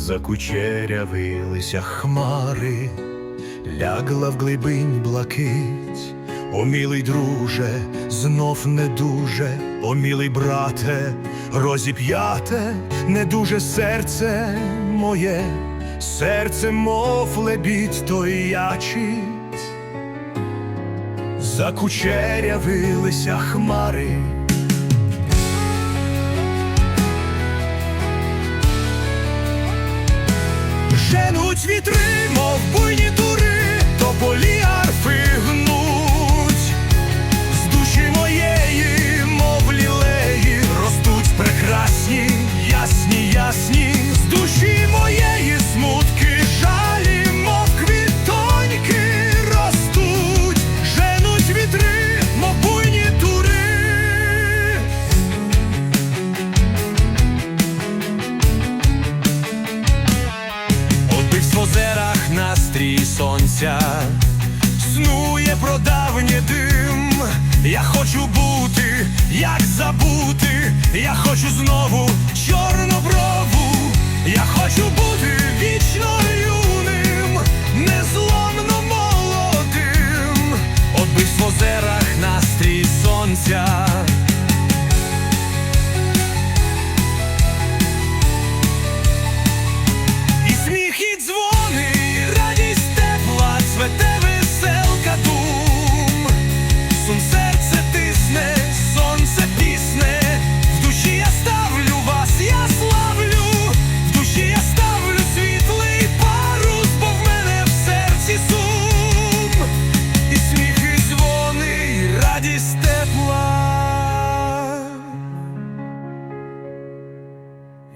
закучерявилися хмари, лягла в глибинь блакить. О, милий друже, знов не дуже, о, милий брате, розіп'яте, не дуже серце моє, серце, мов лебідь тоячить, закучерявилися хмари. вітри, мов буйні сонця, снує про давнє дим. Я хочу бути, як забути, я хочу знову чорноброву, я хочу бути вічно юним, незломно молодим. Отбивсь в озерах настрій сонця.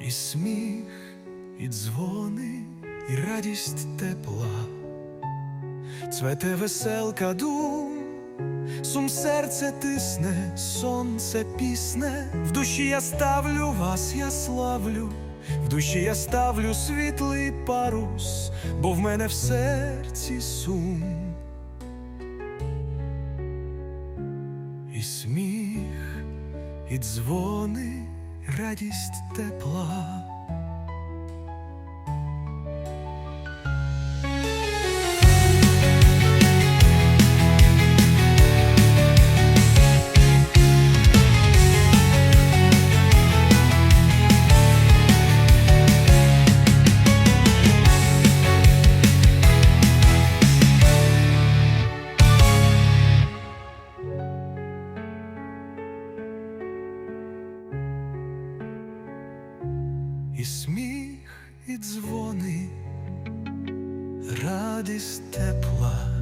І сміх, і дзвони, і радість тепла, цвете веселка дум, сум серце тисне, сонце пісне, в душі я ставлю вас, я славлю, в душі я ставлю світлий парус, бо в мене в серці сум. І сміх, і дзвони, радість тепла. І сміх, і дзвони, радість тепла.